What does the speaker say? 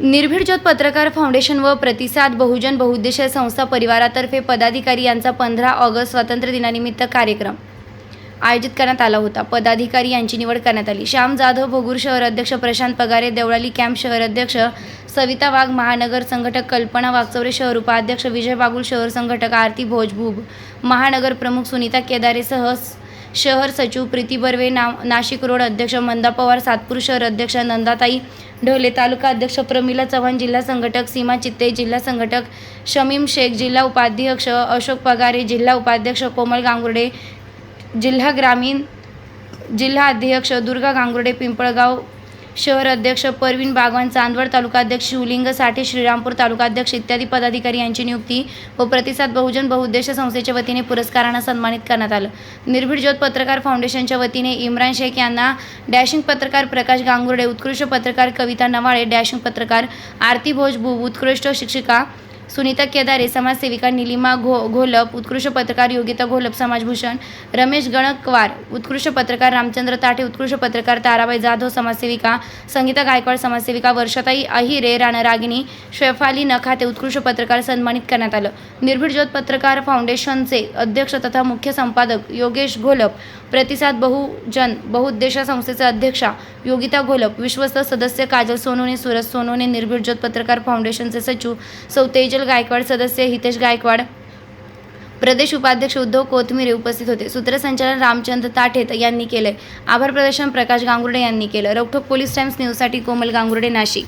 निर्भीड ज्योत पत्रकार फाउंडेशन व प्रतिसाद बहुजन बहुउद्देशीय संस्था परिवारातर्फे पदाधिकारी यांचा पंधरा ऑगस्ट स्वातंत्र्य दिनानिमित्त कार्यक्रम आयोजित करण्यात आला होता. पदाधिकारी यांची निवड करण्यात आली. श्याम जाधव भोगूर शहर अध्यक्ष प्रशांत पगारे देवळाली कॅम्प शहर अध्यक्ष सविता वाघ महानगर संघटक कल्पना वागचौरे शहर उपाध्यक्ष विजय बागुल शहर संघटक आरती भोजभूब महानगर प्रमुख सुनीता केदारेसह शहर सचिव प्रीती बर्वे ना नाशिक रोड अध्यक्ष मंदा पवार सातपूर शहर अध्यक्ष नंदाताई ढोले तालुका अध्यक्ष प्रमिला चव्हाण जिल्हा संघटक सीमा चित्ते जिल्हा संघटक शमीम शेख जिल्हा उपाध्यक्ष अशोक पगारे जिल्हा उपाध्यक्ष कोमल गांगुर्डे जिल्हा ग्रामीण जिल्हा अध्यक्ष दुर्गा गांगुर्डे पिंपळगाव शहर अध्यक्ष परवीन बागवान चांदवड तालुका अध्यक्ष शिवलिंग साठे श्रीरामपूर तालुका अध्यक्ष इत्यादी पदाधिकारी यांची नियुक्ती व प्रतिसाद बहुजन बहुउद्देश संस्थेच्या वतीने पुरस्कारांना सन्मानित करण्यात आलं. निर्भीड ज्योत पत्रकार फाउंडेशनच्या वतीने इम्रान शेख यांना डॅशिंग पत्रकार प्रकाश गांगुर्डे उत्कृष्ट पत्रकार कविता नवाळे डॅशिंग पत्रकार आरती भोज भू उत्कृष्ट शिक्षिका सुनीता केदारे समाजसेविका निलिमा घो घोलप उत्कृष्ट पत्रकार योगिता घोलप समाजभूषण रमेश गणकवार उत्कृष्ट पत्रकार रामचंद्र ताठे उत्कृष्ट पत्रकार ताराबाई जाधव समाजसेविका संगीता गायकवाड समाजसेविका वर्षाताई अहिरे राणा रागिनी शेफाली नखाते उत्कृष्ट पत्रकार सन्मानित करण्यात आलं. निर्भीड ज्योत पत्रकार फाउंडेशनचे अध्यक्ष तथा मुख्य संपादक योगेश घोलप प्रतिसाद बहुजन बहुउद्देश संस्थेचे अध्यक्षा योगिता घोलप विश्वस्त सदस्य काजल सोनूने सुरज सोनवणे निर्भीड ज्योत पत्रकार फाउंडेशनचे सचिव सौ तेजल गायकवाड सदस्य हितेश गायकवाड प्रदेश उपाध्यक्ष उद्धव कोथमिरे उपस्थित होते. सूत्रसंचालन रामचंद्र ताठेत यांनी केले आभार प्रदर्शन प्रकाश गांगुर्डे यांनी केलं. रोखोक पोलीस टाइम्स न्यूजसाठी कोमल गांगुर्डे नाशिक.